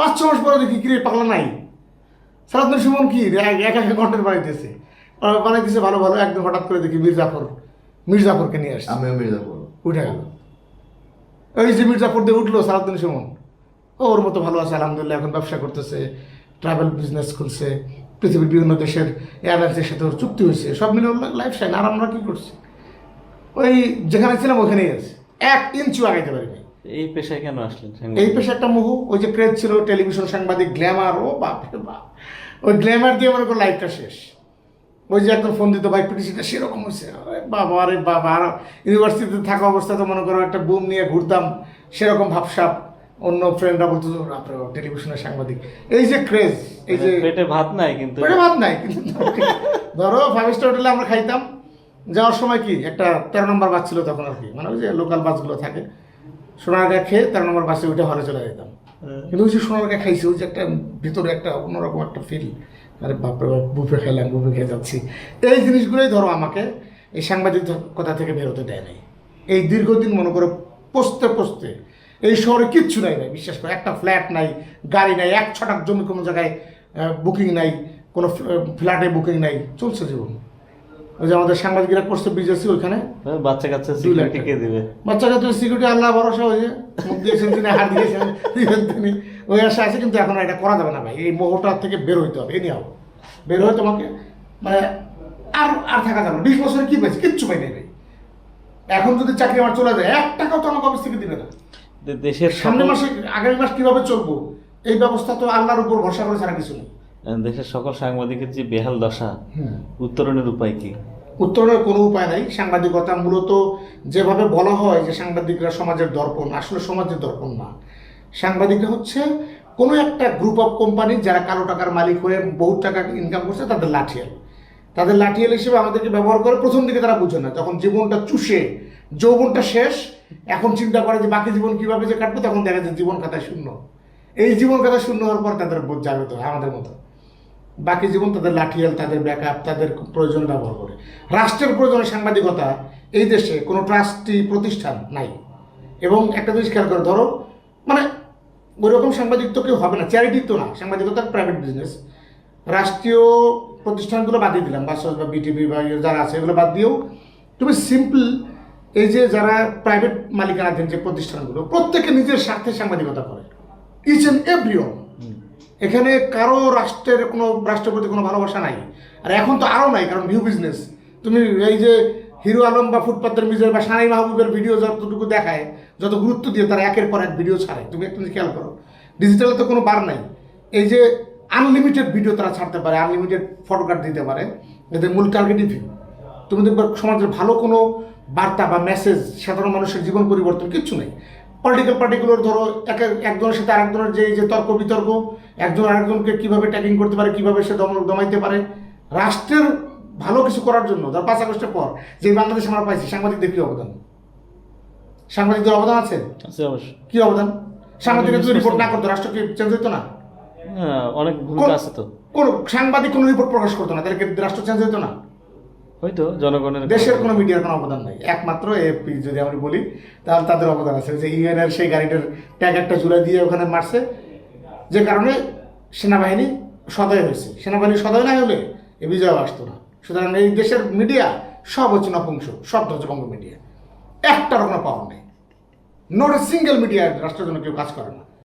পাঁচ ছ মাস পরে দেখি কিরে পাগলা নাই। সারাদিন সুমন কি? এক এক কন্টেন্ট বানাইতেছে। বানাইতেছে ভালো ভালো একদম হঠাৎ করে দেখি মির্জাফর মির্জাফরকে নিয়ে আসছে। আমিও মির্জাপুর উঠে গেল। ওই যে মির্জাফর দিয়ে উঠল সারাদিন সুমন। ও ওর মতো ভালো আছে আলহামদুলিল্লাহ এখন ব্যবসা করতেছে ট্রাভেল বিজনেস করছে পৃথিবীর বিভিন্ন দেশের এয়ারলাইন্সের সাথে ওর চুক্তি হয়েছে সব মিলে লাইফ স্টাইল আর আমরা কী করছি? ওই যেখানে ছিলাম ওখানেই আছে। এক ইঞ্চু আগাইতে পারিনি। এই পেশায় কেন আসলেন এই পেশে একটা মোহ ওই যে ক্রেজ ছিল টেলিভিশন সাংবাদিক গ্ল্যামার ও বাপ বাপ। ওই গ্ল্যামার দিয়ে মনে করো লাইফটা শেষ। ওই যে একদম ফোন দিত ভাই পিটিসিটা সেরকম বাবা আরে বাবা আর ইউনিভার্সিটিতে থাকা তো মনে করো একটা বুম নিয়ে ঘুরতাম সেরকম ভাবসাপ অন্য ফ্রেন্ডরা বলতো আপনার টেলিভিশনের সাংবাদিক। এই যে ক্রেজ এই যে পেটে ভাত নাই কিন্তু। পেটে ভাত নাই কিন্তু ধরো ফাইভ স্টার হোটেলে আমরা খাইতাম। যাওয়ার সময় কি একটা তেরো নম্বর বাস ছিল তখন আর কি মানে ওই যে লোকাল বাসগুলো থাকে। সোনারগা খেয়ে তেরো নম্বর বাসে উঠে হলে চলে যেতাম। কিন্তু ওই যে সোনারগা খাইছি ওই যে একটা ভিতরে একটা অন্যরকম একটা ফিল আরে বাপরে বাপ বুফে খেলাম বুফে খেয়ে যাচ্ছি। এই জিনিসগুলোই ধরো আমাকে এই সাংবাদিকতা থেকে বেরোতে দেয় নাই। এই দীর্ঘদিন মনে করো পোস্তে পোস্তে এই শহরে কিচ্ছু নাই ভাই বিশ্বাস করে একটা ফ্ল্যাট নাই গাড়ি নাই এক ছটাক জমি কোনো জায়গায় বুকিং নাই কোনো ফ্ল্যাটে বুকিং নাই চলছে জীবন। ওই যে আমাদের সাংবাদিকরা করছে বিজেসি ওইখানে। বাচ্চা কাচ্চা সিকিউরিটি কে দিবে। বাচ্চারা তো সিকিউরিটি আল্লাহ ভরসা হয়ে মুখ দিয়েছেন তিনি হাত দিয়েছেন তিনি ওই আশা আছে কিন্তু এখন এটা করা যাবে না ভাই। এই মোহটার থেকে বের হইতে হবে এ নিয়ে হবে। বের হয়ে তোমাকে মানে আর আর থাকা যাবে বিশ বছরে কি পেয়েছে কিচ্ছু পাই নাই এখন যদি চাকরি আমার চলে যায় এক টাকাও তো আমাকে অফিস থেকে দিবে না। দেশের সকল- মাসে আগামী মাস কীভাবে চলবো? এই ব্যবস্থা তো আল্লাহর উপর ভরসা করে ছাড়া কিছু নেই। দেশের সকল সাংবাদিকের যে বেহাল দশা উত্তরণের উপায় কি? উত্তরণের কোনো উপায় নাই। সাংবাদিকতা মূলত যেভাবে বলা হয় যে সাংবাদিকরা সমাজের দর্পণ আসলে সমাজের দর্পণ না। সাংবাদিকরা হচ্ছে কোনো একটা গ্রুপ অফ কোম্পানি যারা কালো টাকার মালিক হয়ে বহু টাকা ইনকাম করছে তাদের লাঠিয়াল। তাদের লাঠিয়াল হিসেবে আমাদেরকে ব্যবহার করে প্রথম দিকে তারা বুঝে না তখন জীবনটা চুষে যৌবনটা শেষ এখন চিন্তা করে যে বাকি জীবন কীভাবে যে কাটবে তখন দেখা যায় জীবন খাতায় শূন্য। এই জীবন খাতা শূন্য হওয়ার পর তাদের বোধ জাগ্রত হয় আমাদের মতো। বাকি জীবন তাদের লাঠিয়াল, তাদের ব্যাকআপ তাদের প্রয়োজন ব্যবহার করে। রাষ্ট্রের প্রয়োজনে সাংবাদিকতা, এই দেশে কোনো ট্রাস্টি প্রতিষ্ঠান নাই। এবং একটা জিনিস খেয়াল করে, ধরো মানে ওই রকম সাংবাদিক তো কেউ হবে না চ্যারিটি তো না, সাংবাদিকতা প্রাইভেট বিজনেস রাষ্ট্রীয় প্রতিষ্ঠানগুলো বাদ দিয়ে দিলাম বাস বা বিটিভি বা ইয়ে যারা আছে, এগুলো বাদ দিয়েও। তুমি সিম্পল এই যে যারা প্রাইভেট মালিকানাধীন যে প্রতিষ্ঠানগুলো, প্রত্যেকে নিজের স্বার্থে সাংবাদিকতা করে। ইচ অ্যান্ড এভরি এখানে কারও রাষ্ট্রের কোনো, রাষ্ট্রের প্রতি কোনো ভালোবাসা নাই। আর এখন তো আরও নাই, কারণ নিউ বিজনেস তুমি এই যে হিরো আলম বা ফুটপাতের মিজের বা সানাই মাহবুবের ভিডিও যতটুকু দেখায়, যত গুরুত্ব দিয়ে তারা একের পর এক ভিডিও ছাড়ে, তুমি একটা খেয়াল করো। ডিজিটালে তো কোনো বার নাই। এই যে আনলিমিটেড ভিডিও তারা ছাড়তে পারে আনলিমিটেড ফটোগ্রাফ দিতে পারে এদের মূল টার্গেটই ভিউ তুমি দেখবে সমাজের ভালো কোনো বার্তা বা মেসেজ সাধারণ মানুষের জীবন পরিবর্তন কিচ্ছু নেই। পলিটিক্যাল পার্টিগুলোর ধরো এক একজনের সাথে আরেকজনের যে যে তর্ক বিতর্ক একজন আরেকজনকে কীভাবে ট্যাকিং করতে পারে কীভাবে সে দমন দমাইতে পারে রাষ্ট্রের ভালো কিছু করার জন্য ধর পাঁচ আগস্টের পর যে বাংলাদেশ আমরা পাইছি সাংবাদিকদের কি অবদান? সাংবাদিকদের অবদান আছে? কি অবদান? সাংবাদিকরা যদি রিপোর্ট না করতো রাষ্ট্র কি চেঞ্জ হতো না? অনেক ভূমিকা আছে তো। কোন সাংবাদিক কোনো রিপোর্ট প্রকাশ করতো না তাহলে কি রাষ্ট্র চেঞ্জ হতো না? হয়তো জনগণের দেশের কোনো মিডিয়ার কোনো অবদান নাই। একমাত্র এএফপি যদি আমি বলি তাহলে তাদের অবদান আছে। যে ইউএনের সেই গাড়িটার ট্যাগ একটা জুড়ে দিয়ে ওখানে মারছে যে কারণে সেনাবাহিনী সদয় হয়েছে। সেনাবাহিনী সদয় না হলে এ বিজয় আসতো না। সুতরাং এই দেশের মিডিয়া সব হচ্ছে নপুংস সব হচ্ছে বঙ্গ মিডিয়া একটার কোনো পাওয়ার নেই। নট এ সিঙ্গেল মিডিয়া রাষ্ট্রের জন্য কেউ কাজ করে না।